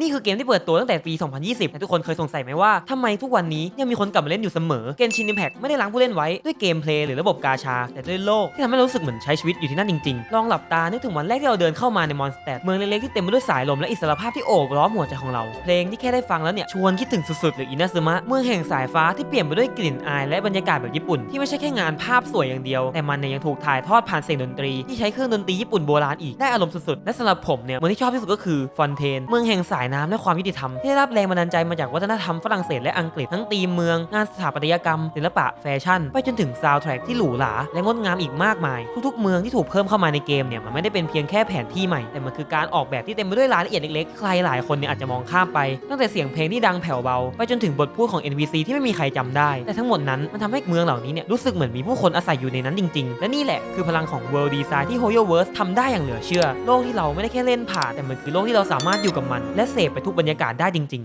นี่คือเกมที่เปิดตัวตั้งแต่ปี 2020 แต่ทุกคนเคยสงสัยไหมว่าทำไมทุกวันนี้ยังมีคนกลับมาเล่นอยู่เสมอ เกมชิน Impact ไม่ได้ล้างผู้เล่นไว้ด้วยเกมเพลย์หรือระบบกาชา แต่ด้วยโลกที่ทำให้รารู้สึกเหมือนใช้ชีวิตอยู่ที่นั่นจริงๆ ลองหลับตา นึกถึงวันแรกที่เราเดินเข้ามาในมอนสเตดเมืองเล็กๆที่เต็มไปด้วยสายลมและอิสรภาพที่โอบล้อมหัวใจของเรา เพลงที่แค่ได้ฟังแล้วเนี่ยชวนคิดถึงสุดๆหรืออินาซึมะเมืองแห่งสายฟ้าที่เปลี่ยนไปด้วยกลิ่นอายและบรรยากาศแบบญี่ปุ่นที่ไม่ใช่แค่งานภาพสวยอย่างเดียว แต่มันเนี่ยยังถูกถ่ายทอดผ่านเสียงดนตรีที่ใช้เครื่องดนตรีญี่ปุ่นโบราณอีกได้อารมณ์สุดๆและสำหรับผมเนี่ยเมืองที่ชอบที่สุดก็คือฟอนเทนเมืองแห่งสายน้ำและความยุติธรรมที่ได้รับแรงบันดาลใจมาจากวัฒนธรรมฝรั่งเศสและอังกฤษทั้งธีมเมือง งานสถาปัตยกรรม ศิลปะแฟชั่น ไปจนถึงซาวด์แทร็กที่หรูหราและงดงามอีกมากมาย ทุกๆ เมืองที่ถูกเพิ่มเข้ามาในเกมเนี่ยมันไม่ได้เป็นเพียงแค่แผนที่ใหม่ แต่มันคือการออกแบบที่เต็มไปด้วยรายละเอียดเล็กๆใครหลายคนเนี่ยอาจจะมองข้ามไป ตั้งแต่เสียงเพลงที่ดังแผ่วเบา ไปจนถึงบทพูดของ NPC ที่ไม่มีใครจำได้ แต่ทั้งหมดนั้นมันทำให้เมืองเหล่านี้เนี่ยรู้สึกเหมือนมีผู้คนอาศัยอยู่ในนั้นจริงๆ และนี่แหละคือพลังของ World Design ที่ HoYoverse ทำได้อย่างเหลือเชื่อ โลกที่เราไม่ได้แค่เล่นผ่านแต่มันคือโลกที่เราสามารถอยู่กับมันและเสพไปทุกบรรยากาศได้จริงๆ